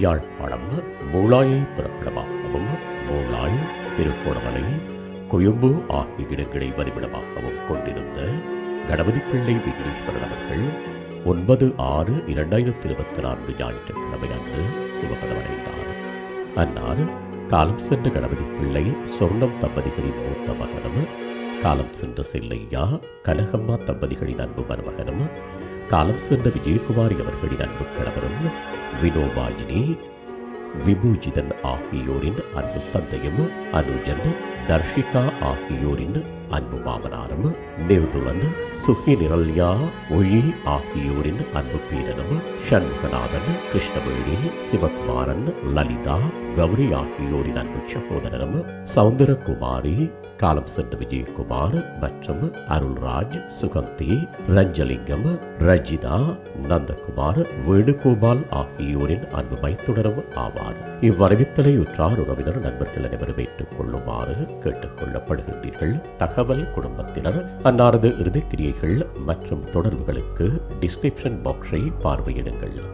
யாழ்ப்பாணம் மூளாயை பிறப்பிடமாகவும் மூளாய் திருக்கோணமலை கொழும்பு ஆகிய இடங்களை வதிவிடமாகவும் கொண்டிருந்த கணபதி பிள்ளை விக்னேஸ்வரன் அவர்கள் ஒன்பது ஆறு இரண்டாயிரத்தி இருபத்தி நான்கு ஞாயிற்றுக்கிழமை அன்று சிவபதமடைந்தார் அன்னார் காலம் சென்ற கணபதி பிள்ளை சொர்ணம் தம்பதிகளின் மூத்த மகனும் காலம் சென்ற செல்லையா கனகம்மா தம்பதிகளின் அன்பு மருமகனும் காலம் சென்ற விஜயகுமாரி அவர்களின் அன்பு கணவரும் வினோபாயினி விபூஜிதன் ஆகியோரின் அன்பு தந்தையும் அனுஜன் தர்ஷிகா ஆகியோரின் அன்பு மாமனாரும் நிர்துலன் சுகி நிரல்யா ஒழி ஆகியோரின் அன்பு பேரனும் சண்முகநாதன் கிருஷ்ணவேணி சிவகுமாரன் லலிதா கௌரி ஆகியோரின் அன்பு சகோதரரும் சவுந்தரகுமாரி காலம் சென்ற விஜயகுமார் மற்றும் அருள்ராஜ் சுகந்தி ரஞ்சலிங்கம் ரஜிதா நந்தகுமார் வேணுகோபால் ஆகியோரின் அன்பு மைத்துடரும் ஆவார். இவ்வறிவித்தலை உற்றார் உறவினர் நண்பர்கள் அனைவரும் ஏற்றுக் கொள்ளுமாறு கேட்டுக் கொள்ளப்படுகின்றீர்கள் தகவல் குடும்பத்தினர் அன்னாரது இறுதிக்கிரியைகள் மற்றும் தொடர்புகளுக்கு டிஸ்கிரிப்ஷன் பாக்ஸை பார்வையிடுங்கள்.